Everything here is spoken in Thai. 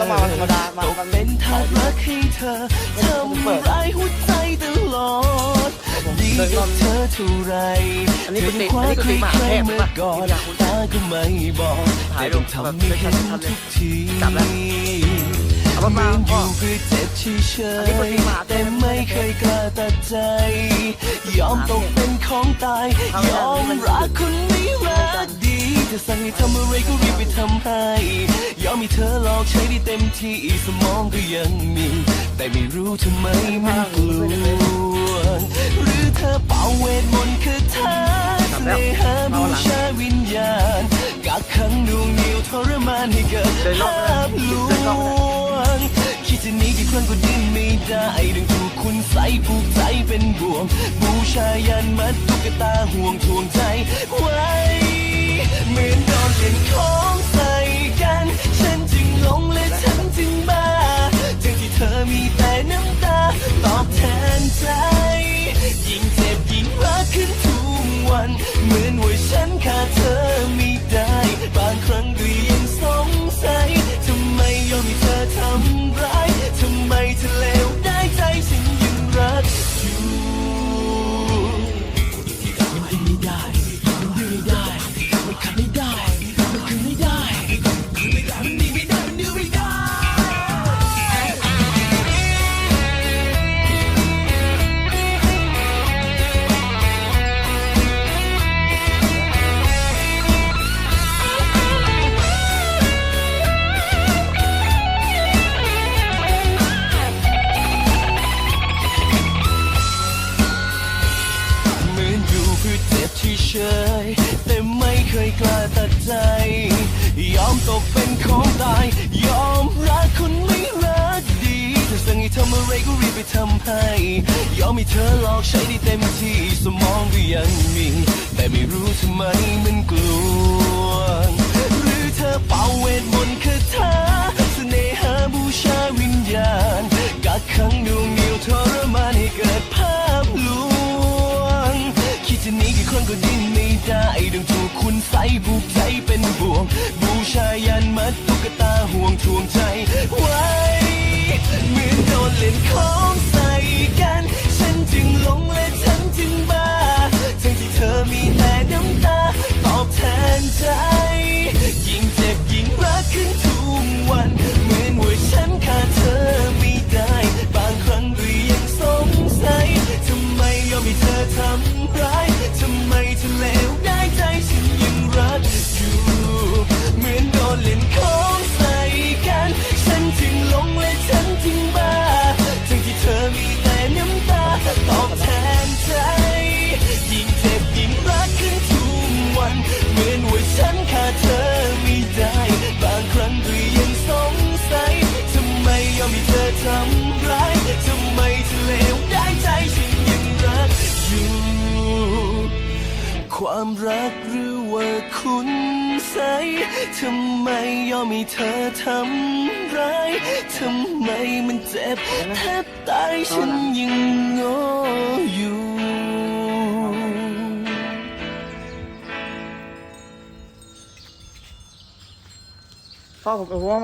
ต้องมาวันธรรมดามาตกวันเป็นทาสรักให้เธอทำร้ายหัวใจตลอดดีกับเธอเท่าไรอันนี้กุฏิควาอันนี้กุใครฏิมหาใครเทพเมื่อปะก่อนกุฏิมหาคุณตาก็ไม่บอกแต่ต้อปงทำให้เห็นทุกทีกลับแล้วเอารถมาพ่อยู่คือเจ็บเฉยอันนี้กุฏิมหาๆเทพแต่ไม่เคยกล้าตัดใจ ยอมตกเป็นของตายเอาไม่ยได้อมรักคนไม่รัก จะสั่งให้ทำอะไรก็รีบไปทำให้ ยอมให้เธอหลอกใช้ได้เต็มที่สมองก็ยังมี แต่ไม่รู้ทำไมมันกลัวหรือเธอเป่าเวทมนต์คือเธอเสน่หาบูชาวิญญาณกักขังดวงเดียวทรมานให้เกิดภาพลวงคิดจะหนีกี่ครั้งก็ดิ้นไม่ได้ดึงถูกคุณใส่ผูกใจเป็นบ่วง บูชายันมัดตุ๊กตาห่วงทวงใจไว้ เหมือนโดนเล่นของใส่ กล้าตัดใจ ยอมตกเป็นของตาย ยอมรักคนไม่รักดีถ้าสั่งให้ทำอะไรก็รีบไปทำให้ ยอมให้เธอหลอกใช้ได้เต็มที่ สมองก็ยังมี แต่ไม่รู้ทำไมมันกลัว วันเหมือนว่าฉันขาดเธอไม่ได้ บางครั้งก็ยังสงสัยทำไมยอมให้เธอทำร้ายทำไมเธอเลวได้ใจฉันยังรักอยู่ ความรักหรือว่าคุณใสทำไมยอมให้เธอทำร้ายทำไมมันเจ็บแทบตายฉันยังงออยู่ พ่อผมผมว่า